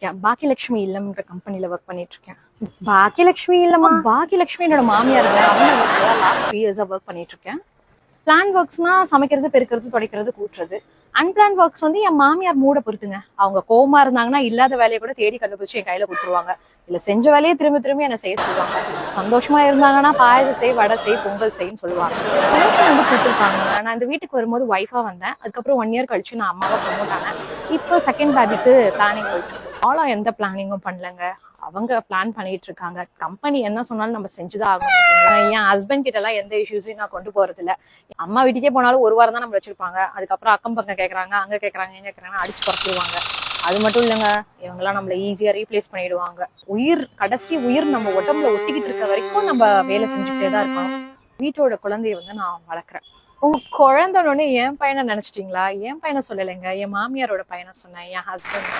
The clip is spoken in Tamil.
இருக்கேன் பாக்கியலட்சுமி இல்லம்ன்ற கம்பெனில ஒர்க் பண்ணிட்டு இருக்கேன் பாக்கியலட்சுமி இல்லமா பாக்கியலட்சுமி என்னோட மாமியார் அவங்க லாஸ்ட் த்ரீ இயர்ஸா ஒர்க் பண்ணிட்டு இருக்கேன் பிளான் ஒர்க்ஸ்னா சமைக்கிறது பெருக்கிறது துடைக்கிறது கூட்டுறது. அன்பிளான் ஒர்க்ஸ் வந்து என் மாமியார் மூட பொறுத்துங்க. அவங்க கோமா இருந்தாங்கன்னா இல்லாத வேலையை கூட தேடி கண்டுபிடிச்சு என் கையில கொடுத்துருவாங்க. இல்ல செஞ்ச வேலையை திரும்ப திரும்ப என்ன செய்ய சொல்லுவாங்க. சந்தோஷமா இருந்தாங்கன்னா பாயசம் செய் வடை செய் பொங்கல் செய்ன்னு சொல்லுவாங்க. பென்ஷன் வந்து கொடுத்துருக்காங்க. நான் இந்த வீட்டுக்கு வரும்போது ஒய்ஃபா வந்தேன். அதுக்கப்புறம் ஒன் இயர் கழிச்சு நான் அம்மாவை ப்ரொமோட் ஆனேன். இப்போ செகண்ட் பேபிக்கு பிளானிங் கழிச்சு ஆளா எந்த பிளானிங்கும் பண்ணலங்க. அவங்க பிளான் பண்ணிட்டு இருக்காங்க கம்பெனி என்ன சொன்னாலும் நம்ம செஞ்சுதான் ஆகணும். என் ஹஸ்பண்ட் கிட்ட எல்லாம் எந்த இஷ்யூஸையும் நான் கொண்டு போறது இல்ல அம்மா வீட்டுக்கே போனாலும் ஒரு வாரம் தான் நம்ம வச்சிருப்பாங்க. அதுக்கப்புறம் அக்கம் பக்கம் கேக்குறாங்க அங்க கேக்குறாங்க எங்க கேக்குறாங்க அடிச்சு குறைச்சிருவாங்க அது மட்டும் இல்லைங்க இவங்கெல்லாம் நம்மள ஈஸியா ரீப்ளேஸ் பண்ணிடுவாங்க. உயிர் கடைசி உயிர் நம்ம உடம்புல ஒட்டிக்கிட்டு இருக்க வரைக்கும் நம்ம வேலை செஞ்சுக்கிட்டே தான் இருக்கணும். வீட்டோட குழந்தைய வந்து நான் வளர்க்குறேன். உங்க குழந்தைன்னு என் பையனை நினைச்சிட்டீங்களா? என் பையனை சொல்லலைங்க. என் மாமியாரோட பையனை சொன்னேன். என் ஹஸ்பண்ட்